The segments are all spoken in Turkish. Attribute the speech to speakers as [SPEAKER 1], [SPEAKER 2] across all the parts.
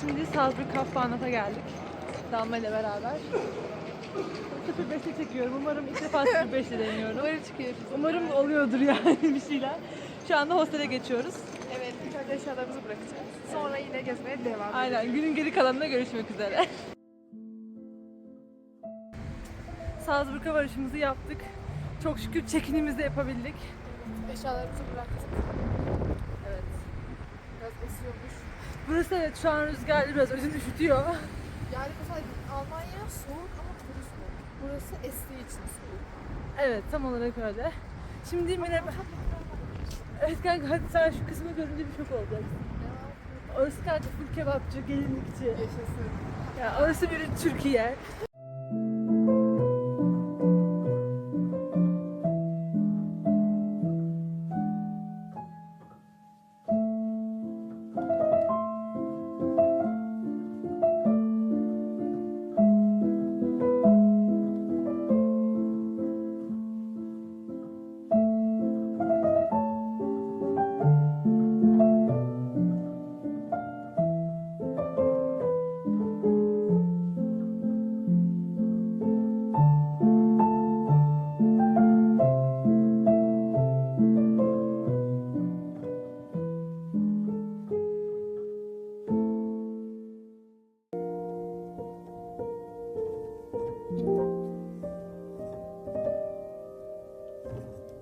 [SPEAKER 1] Şimdi Salzburg Kampfbahnhof'a geldik. Damla ile beraber. 05'te çekiyorum. Umarım ilk defa 05'te deniyorum.
[SPEAKER 2] Umarım çıkıyor.
[SPEAKER 1] Umarım oluyordur yani bir şeyler. Şu anda hostele geçiyoruz.
[SPEAKER 2] Evet, ilk önce eşyalarımızı bırakacağız. Sonra yine gezmeye devam edeceğiz.
[SPEAKER 1] Aynen günün geri kalanında görüşmek üzere. Salzburg'a varışımızı yaptık. Çok şükür check-in'imizi de yapabildik.
[SPEAKER 2] Eşyalarımızı bıraktık.
[SPEAKER 1] Evet.
[SPEAKER 2] Biraz esiyormuş.
[SPEAKER 1] Burası evet şu an rüzgarlı biraz özün üşütüyor.
[SPEAKER 2] Yani mesela Almanya soğuk ama kuru soğuk. Burası estiği için soğuk.
[SPEAKER 1] Evet tam olarak öyle. Şimdi yine... Evet kanka hadi sen şu kısmı görünce bir şok olacaksın. Orası kanka full kebapçı, gelinlikçi.
[SPEAKER 2] Yaşasın.
[SPEAKER 1] Ya orası bir Türkiye.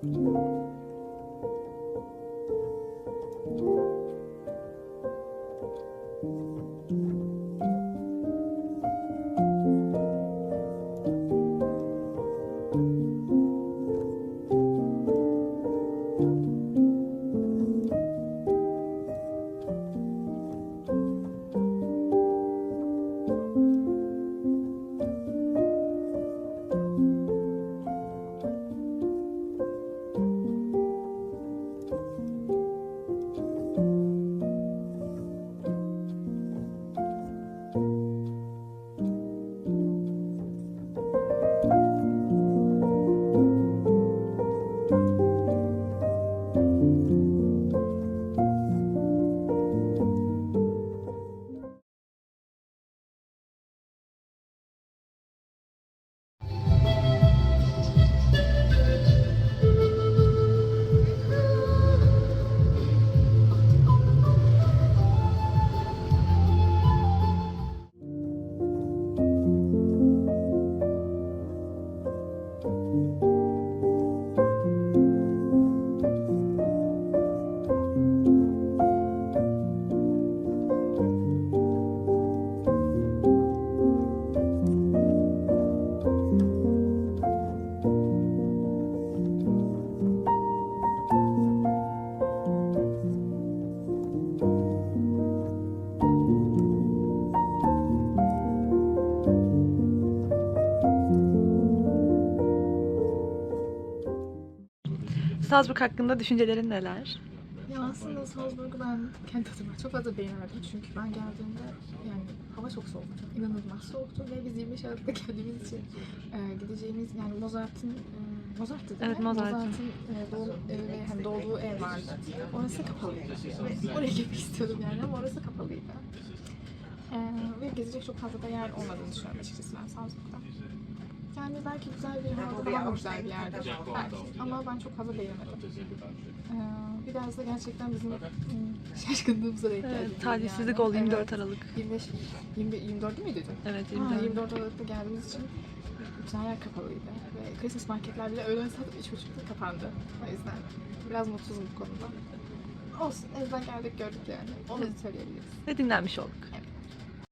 [SPEAKER 1] Thank you. Salzburg hakkında düşüncelerin neler?
[SPEAKER 3] Ya aslında Salzburg'u ben kendi adıma çok fazla beğenemedim çünkü ben geldiğimde yani hava çok soğuktu, inanılmaz soğuktu ve biz 25 Aralık'ta geldiğimiz için e, gideceğimiz yani Mozart'ın e, Mozart'tı değil
[SPEAKER 1] Evet,
[SPEAKER 3] mi?
[SPEAKER 1] Mozart'ın.
[SPEAKER 3] e, doğum evi hani doğduğu ev vardı. Orası kapalıydı. Ve oraya gitmek istiyordum yani ama orası kapalıydı. E, ve gezecek çok fazla da yer olmadığını düşünüyorum açıkçası ben Salzburg'da. Yani belki güzel bir havada daha güzel bir yerdir belki ama ben çok fazla beğenemedim. Ee, biraz da gerçekten bizim ım, şaşkınlığımıza denk geldi.
[SPEAKER 1] Evet, talihsizlik
[SPEAKER 3] yani.
[SPEAKER 1] oldu 24
[SPEAKER 3] Evet,
[SPEAKER 1] Aralık.
[SPEAKER 3] 25, 20, 24 müydü?
[SPEAKER 1] Evet
[SPEAKER 3] Ha,
[SPEAKER 1] 24.
[SPEAKER 3] 24 Aralık'ta geldiğimiz için bütün yer kapalıydı. Ve Christmas marketler bile öğlen saat 3.30'da kapandı. O yüzden biraz mutsuzum bu konuda. Olsun, evden geldik gördük yani. Onu söyleyebiliriz.
[SPEAKER 1] Ve dinlenmiş olduk.
[SPEAKER 3] Evet.